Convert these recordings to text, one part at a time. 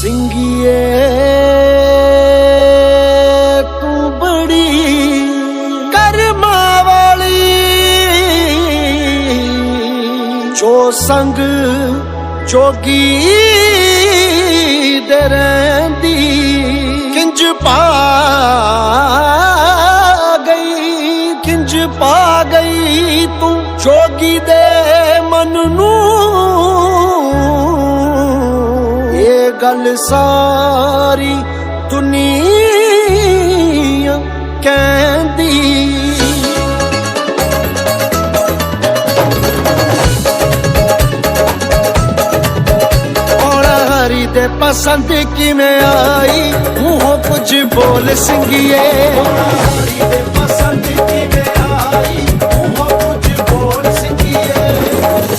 ਸਿੰਗੀਏ ਤੂੰ ਬੜੀ ਕਰਮਾਂ ਵਾਲੀ। ਜੋ ਸੰਗ ਜੋਗੀ ਦੇ ਰਹਿੰਦੀ ਕਿੰਜ ਪਾ ਗਈ ਕਿੰਜ ਪਾ ਗਈ ਤੂੰ ਜੋਗੀ ਦੇ ਮਨ ਨੂੰ। ਗੱਲ ਸਾਰੀ ਦੁਨੀਆ ਕਹਿੰਦੀ। ਔਰ ਹਰੀ ਦੇ ਪਸੰਦ ਕਿਵੇਂ ਆਈ? ਮੂੰਹੋਂ ਕੁਝ ਬੋਲ ਸਿੰਗੀਏ। ਹਰੀ ਪਸੰਦ ਕਿਵੇਂ ਆਈ? ਮੂੰਹੋਂ ਕੁਝ ਬੋਲ ਸਿੰਗੀਏ।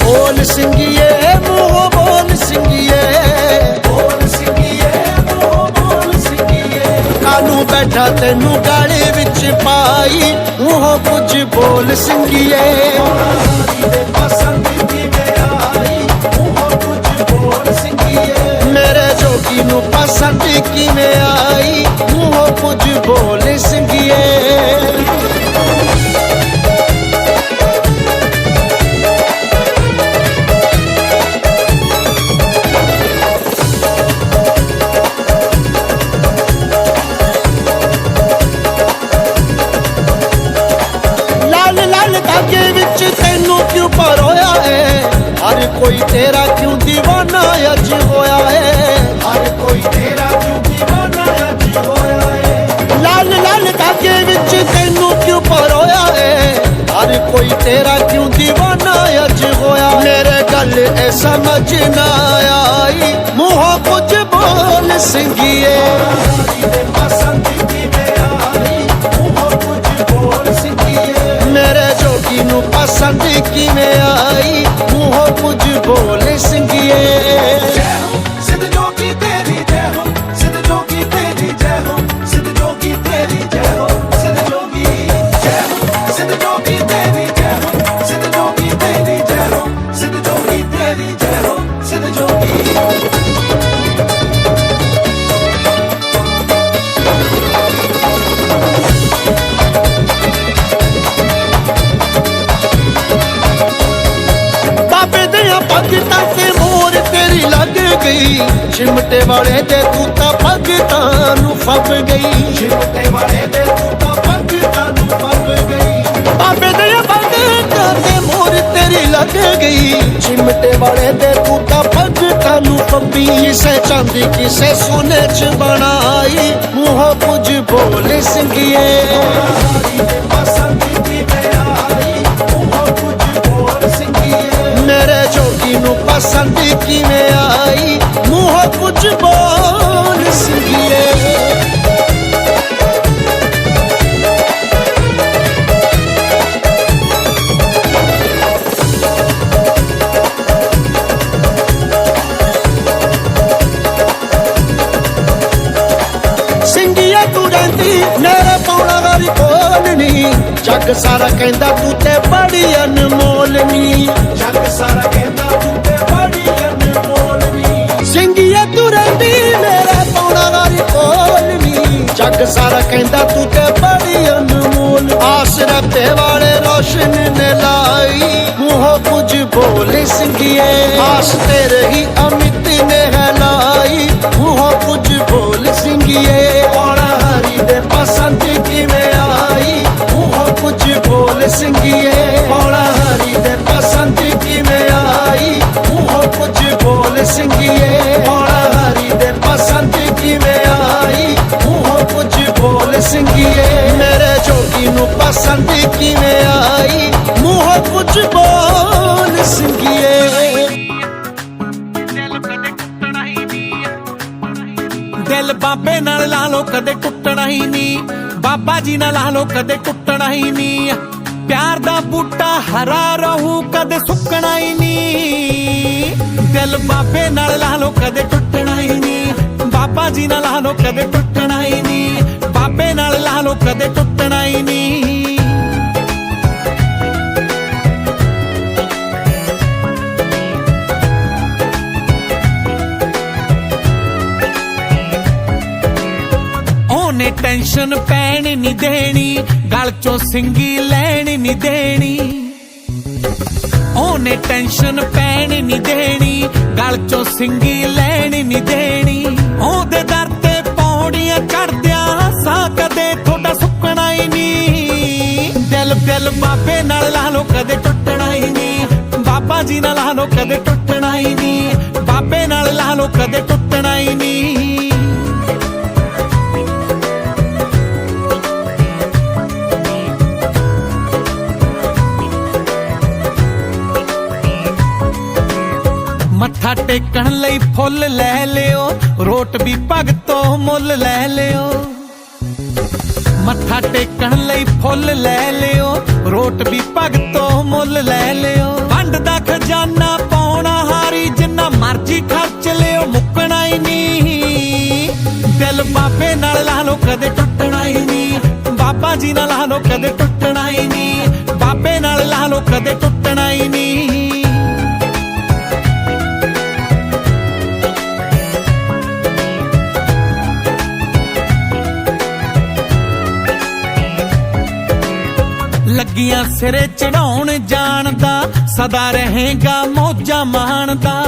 ਬੋਲ ਸਿੰਗੀਏ ਬੈਠਾ ਤੈਨੂੰ ਗਾਲੇ ਵਿੱਚ ਪਾਈ ਮੂੰਹੋਂ ਕੁਝ ਬੋਲ ਸਿੰਗੀਏ। ਪਸੰਦ ਕਿਵੇਂ ਆਈ ਮੂੰਹੋਂ ਕੁਝ ਬੋਲ ਸਿੰਗੀਏ ਮੇਰੇ ਜੋਗੀ ਨੂੰ ਪਸੰਦ ਕਿਵੇਂ ਆਈ ਮੂੰਹੋਂ ਕੁਝ ਬੋਲ ਸਿੰਗੀਏ। ਸਮਝ ਨਾ ਆਈ। ਮੂੰਹੋਂ ਕੁਝ ਬੋਲ ਸਿੰਗੀਏ। ਪਸੰਦ ਕਿਵੇਂ ਆਈ ਮੂੰਹੋਂ ਕੁਝ ਬੋਲ ਸਿੰਗੀਏ ਮੇਰੇ ਜੋਗੀ ਨੂੰ ਪਸੰਦ ਕਿਵੇਂ ਆਈ? ਮੂੰਹੋਂ ਕੁਝ ਬੋਲ ਸਿੰਗੀਏ। ਚਿਮਟੇ ਵਾਲੇ ਤੇ ਤੂੰ ਤਾਂ ਭਗਤਾਂ ਨੂੰ ਫੱਬ ਗਈ। ਚਿਮਟੇ ਵਾਲੇ ਦੇ ਤੂੰ ਤਾਂ ਭਗਤਾਂ ਨੂੰ ਪੱਗ ਗਈ। ਬਾਬੇ ਦੀਆਂ ਭਗਤਾਂ ਤੇ ਮੋਰ ਤੇਰੀ ਲੱਗ ਗਈ। ਚਿਮਟੇ ਵਾਲੇ ਤੇ ਤੂੰ ਤਾਂ ਭਗਤਾਂ ਨੂੰ ਫੱਬੀ। ਕਿਸੇ ਚਾਂਦੀ ਕਿਸੇ ਸੋਨੇ ਚ ਬਣਾਈ। ਮੂੰਹੋਂ ਦੇ ਕੁਝ ਬੋਲ ਸਿੰਗੀਏ। ਮੇਰੇ ਜੋਗੀ ਨੂੰ ਪਸੰਦ ਕਿਵੇਂ ਆਈ? ਮੂੰਹੋਂ ਕੁਝ ਬੋਲ ਸਿੰਗੀਏ ਸਿੰਗੀਏ ਤੂੰ ਰਹਿੰਦੀ ਮੇਰੇ ਪੌਣਾ ਵਾਲੀ ਕੋਲ ਨਹੀਂ ਜੱਗ ਸਾਰਾ ਕਹਿੰਦਾ ਤੂੰ ਤੇ ਬੜੀ ਅਨਮੋਲ ਨੀ। ਜੱਗ ਸਾਰਾ ਕਹਿੰਦਾ ਤੂੰ ਸਾਰਾ ਕਹਿੰਦਾ ਤੂੰ ਤੇ ਬੜੀ ਅਨਮੋਲ। ਆਸ ਰੱਬੇ ਵਾਲੇ ਰੋਸ਼ਨ ਨੇ ਲਾਈ। ਮੂੰਹੋਂ ਕੁਝ ਬੋਲ ਸਿੰਗੀਏ। ਆਸ ਤੇਰੇ ਹੀ ਅਮਿਤ ਸਿੰਗੀਏ। ਮੇਰੇ ਜੋਗੀ ਨੂੰ ਪਸੰਦ ਕਿਵੇਂ ਆਈ? ਮੂੰਹੋਂ ਕੁਝ ਬੋਲ ਸਿੰਗੀਏ। ਦਿਲ ਬਾਬੇ ਨਾਲ ਲਾ ਲੋ ਕਦੇ ਟੁੱਟਣਾ ਹੀ ਨਹੀਂ। ਬਾਬਾ ਜੀ ਨਾਲ ਲਾ ਲੋ ਕਦੇ ਟੁੱਟਣਾ ਹੀ ਨਹੀਂ ਪਿਆਰ ਦਾ ਬੂਟਾ ਹਰਾ ਰਹੂ ਕਦੇ ਸੁੱਕਣਾ ਹੀ ਨਹੀਂ। ਦਿਲ ਬਾਬੇ ਨਾਲ ਲਾ ਲੋ ਕਦੇ ਟੁੱਟਣਾ ਹੀ ਨਹੀਂ। ਬਾਬਾ ਜੀ ਨਾਲ ਲਾ ਲੋ ਕਦੇ ਟੁੱਟਣਾ ਹੀ ਨਹੀਂ ਨਾਲ ਲਾ ਲੋ ਕਦੇ ਟੁੱਟਣਾ ਹੀ ਨਹੀਂ। ਉਹਨੇ ਟੈਨਸ਼ਨ ਪੈਣ ਨਹੀਂ ਦੇਣੀ, ਗਲ ਚੋਂ ਸਿੰਗੀ ਲੈਣ ਨਹੀਂ ਦੇਣੀ। ਉਹਨੇ ਟੈਨਸ਼ਨ ਪੈਣ ਨਹੀਂ ਦੇਣੀ, ਗਲ ਚੋਂ ਸਿੰਗੀ ਲੈਣ ਨਹੀਂ ਦੇਣੀ। ਉਹਦੇ ਦਰ ਤੇ ਪੌੜੀਆਂ ਚੜਦਿਆਂ ਸਾਹ ਕਦੇ ਤੁਹਾਡਾ ਸੁੱਕਣਾ ਹੀ ਨਹੀਂ। ਦਿਲ ਦਿਲ ਬਾਬੇ ਨਾਲ ਲਾ ਲੋ ਕਦੇ ਟੁੱਟਣਾ ਹੀ ਨਹੀਂ। ਬਾਬਾ ਜੀ ਨਾਲ ਲਾ ਲੋ ਕਦੇ ਟੁੱਟਣਾ ਹੀ ਨਹੀਂ। ਬਾਬੇ ਨਾਲ ਲਾ ਲੋ ਕਦੇ ਟੁੱਟਣਾ ਹੀ ਨਹੀਂ। ਮੱਥਾ ਟੇਕਣ ਲਈ ਫੁੱਲ ਲੈ ਲਿਓ, ਰੋਟ ਵੀ ਭਗਤ ਮੱਥਾ ਟੇਕਣ ਲਈ ਫੁੱਲ ਲੈ ਲਿਓ। ਰੋਟ ਵੀ ਭਗਤੋਂ ਮੁੱਲ ਲੈ ਲਿਓ। ਵੰਡ ਦਾ ਖਜ਼ਾਨਾ ਪਾਉਣਾ ਹਾਰੀ, ਜਿੰਨਾ ਮਰਜ਼ੀ ਖਰਚ ਲਿਓ, ਮੁੱਕਣਾ ਹੀ ਨਹੀਂ। ਦਿਲ ਬਾਬੇ ਨਾਲ ਲਾ ਲਓ ਕਦੇ ਟੁੱਟਣਾ ਹੀ ਨਹੀਂ। ਬਾਬਾ ਜੀ ਨਾਲ ਲਾ ਲਓ ਕਦੇ ਟੁੱਟਣਾ ਹੀ ਨਹੀਂ। ਬਾਬੇ ਨਾਲ ਲਾ ਲਓ ਕਦੇ ਟੁੱਟਣਾ ਸਿਰੇ ਚੜਾਉਣ ਜਾਣਦਾ, ਸਦਾ ਰਹੇਗਾ ਮੋਜਾਂ ਮਾਣਦਾ।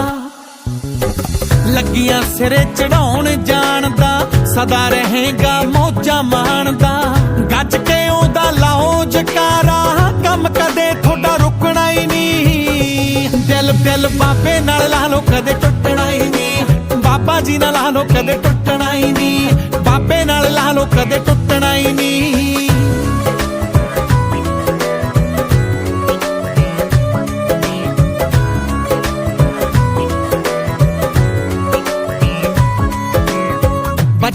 ਲੱਗੀਆਂ ਸਿਰੇ ਚੜਾਉਣ ਜਾਣਦਾ, ਸਦਾ ਰਹੇਗਾ ਮੋਜਾਂ ਮਾਣਦਾ। ਗੱਜ ਕੇ ਉਹਦਾ ਲਾਓ ਜਕਾਰਾ, ਕੰਮ ਕਦੇ ਤੁਹਾਡਾ ਰੁਕਣਾ ਹੀ ਨਹੀਂ। ਦਿਲ ਦਿਲ ਬਾਬੇ ਨਾਲ ਲਾ ਲੋ ਕਦੇ ਟੁੱਟਣਾ ਹੀ ਨਹੀਂ। ਬਾਬਾ ਜੀ ਨਾਲ ਲਾ ਲੋ ਕਦੇ ਟੁੱਟਣਾ ਹੀ ਨਹੀਂ। ਬਾਬੇ ਨਾਲ ਲਾ ਲੋ ਕਦੇ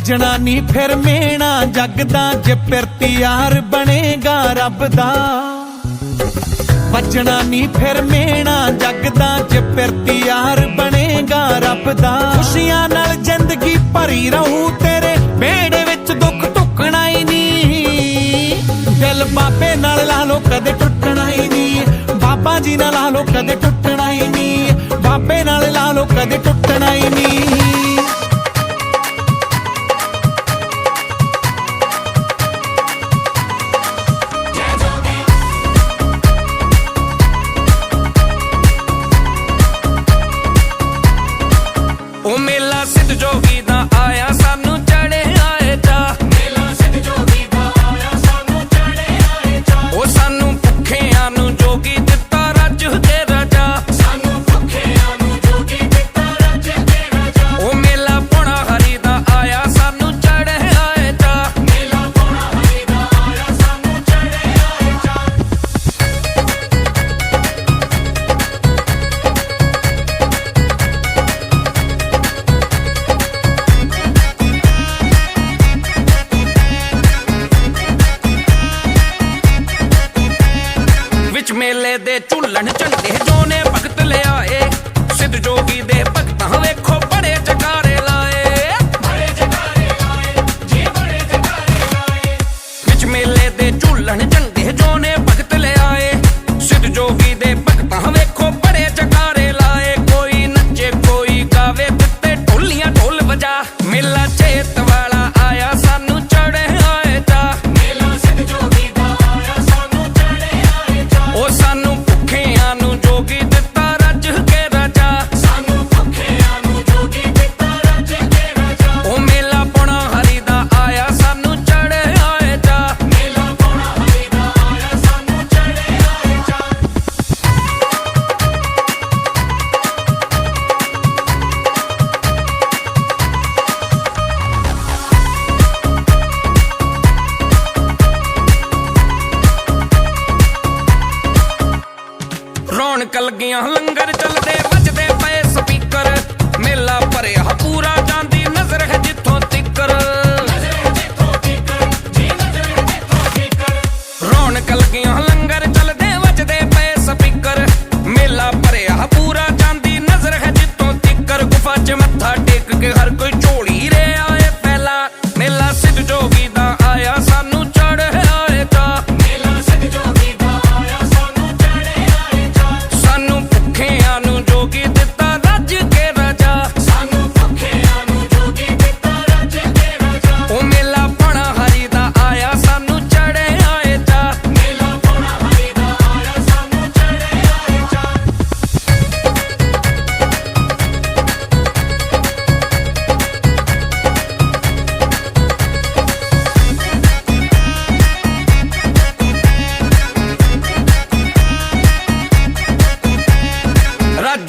ਵੱਜਣਾ ਨਹੀਂ ਫਿਰ ਮੇਣਾ ਜਗਦਾ ਜੇ ਪਿਰਤੀ ਯਾਰ ਬਣੇਗਾ ਰੱਬ ਦਾ। ਵੱਜਣਾ ਨਹੀਂ ਫਿਰ ਮੇਣਾ ਜਗਦਾ ਜੇ ਪਿਰਤੀ ਯਾਰ ਬਣੇਗਾ ਰੱਬ ਦਾ। ਖੁਸ਼ੀਆਂ ਨਾਲ ਜ਼ਿੰਦਗੀ ਭਰੀ ਰਹੂ ਤੇਰੇ ਵਿਹੜੇ ਵਿੱਚ ਦੁੱਖ ਟੁੱਕਣਾ ਹੀ ਨਹੀਂ ਦਿਲ ਬਾਬੇ ਨਾਲ ਲਾ ਲੋ ਕਦੇ ਟੁੱਟਣਾ ਹੀ ਨਹੀਂ ਬਾਬਾ ਜੀ ਨਾਲ ਲਾ ਲੋ ਕਦੇ ਟੁੱਟਣਾ ਹੀ ਨਹੀਂ ਬਾਬੇ ਨਾਲ ਲਾ ਲੋ ਕਦੇ ਟੁੱਟ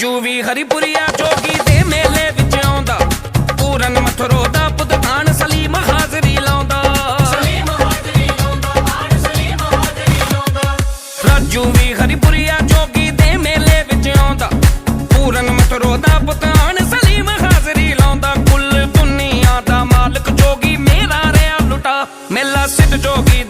ਰਾਜੂ ਵੀ ਹਰੀਪੁਰੀਆ ਜੋਗੀ ਦੇ ਮੇਲੇ ਵਿੱਚ ਆਉਂਦਾ। ਪੂਰਨ ਮਥਰੋ ਦਾ ਪੁਦਖਾਨ ਸਲੀਮ ਹਾਜ਼ਰੀ ਲਾਉਂਦਾ। ਸਲੀਮ ਹਾਜ਼ਰੀ ਲਾਉਂਦਾ ਰਾਜੂ ਵੀ ਹਰੀਪੁਰੀਆ ਜੋਗੀ ਦੇ ਮੇਲੇ ਵਿੱਚ ਆਉਂਦਾ। ਪੂਰਨ ਮਥਰੋ ਦਾ ਪੁਦਖਾਨ ਸਲੀਮ ਹਾਜ਼ਰੀ ਲਾਉਂਦਾ। ਕੁੱਲ ਦੁਨੀਆ ਦਾ ਮਾਲਕ ਜੋਗੀ ਮੇਰਾ ਰਿਆ ਲੁਟਾ। ਮੇਲਾ ਸਿੱਧ ਜੋਗੀ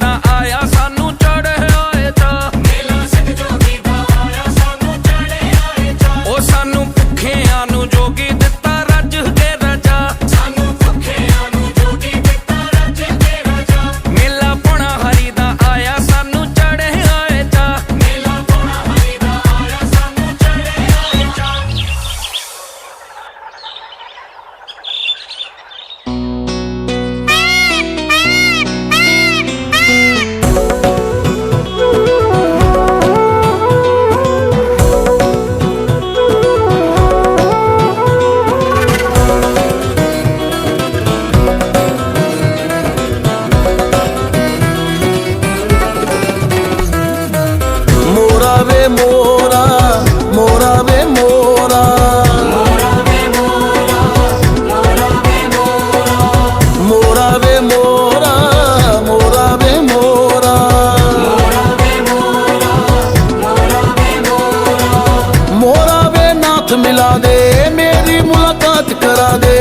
ਮਿਲਾ ਦੇ ਮੇਰੀ ਮੁਲਾਕਾਤ ਕਰਾ ਦੇ।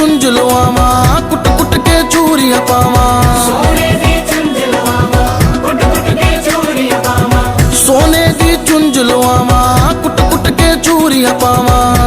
ਚੁੰਝ ਲਵਾਵਾਂ ਕੁੱਟ ਕੁੱਟ ਕੇ ਚੂਰੀਆਂ ਪਾਵਾਂ। ਸੋਨੇ ਦੀ ਚੁੰਝ ਲਵਾਵਾਂ ਕੁੱਟ ਕੁੱਟ ਕੇ ਚੂਰੀਆਂ ਪਾਵਾਂ। ਸੋਨੇ ਦੀ ਚੁੰਝ ਲਵਾਵਾਂ ਕੁੱਟ ਕੁੱਟ ਕੇ ਚੂਰੀਆਂ ਪਾਵਾਂ।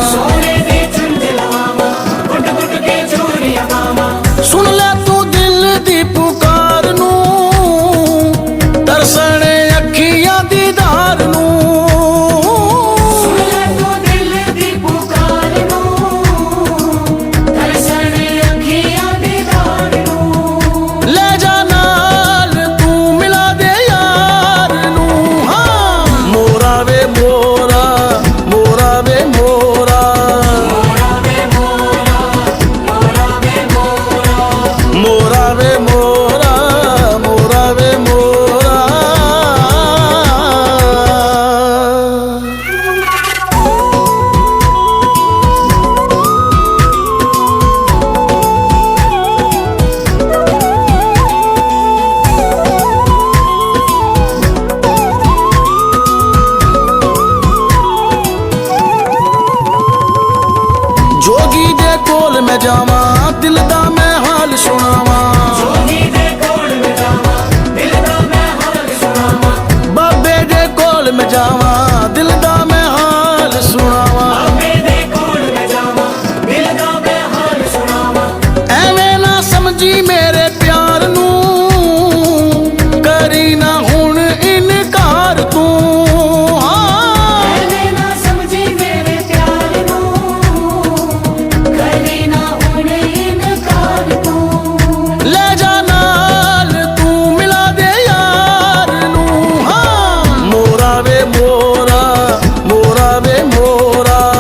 মোরা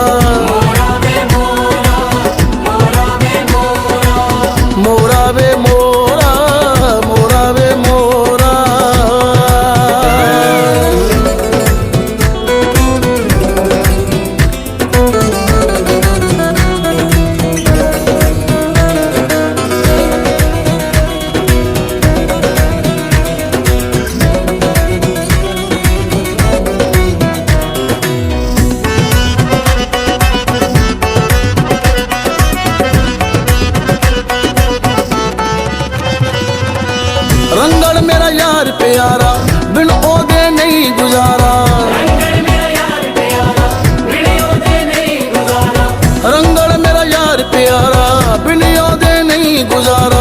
गुजारा